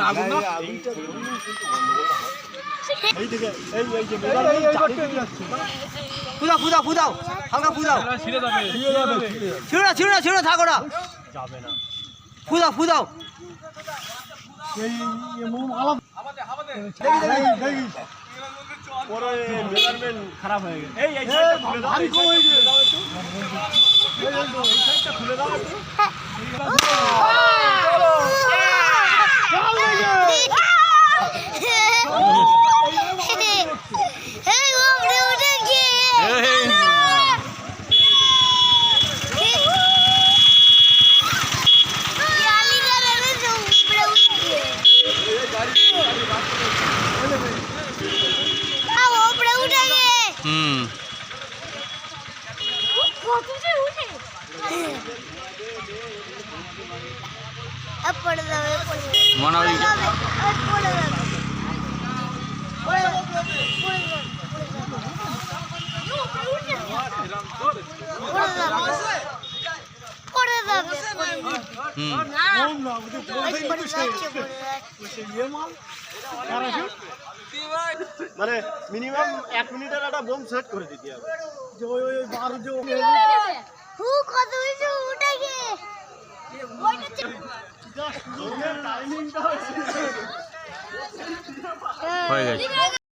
আগুন না ফুদাও ফুদাও ফুদাও হালকা ফুদাও ছিঁড়ে ছিড়ো ছিড়ো থাকো যাবে ফুদাও ফুদাও খারাপ হয়ে গেছে পড়ে যাবে পড়ে যাবে মনে মানে মিনিমাম এক মিনিটের একটা বোম সেট করে দিতে হবে। হয়ে গেছে।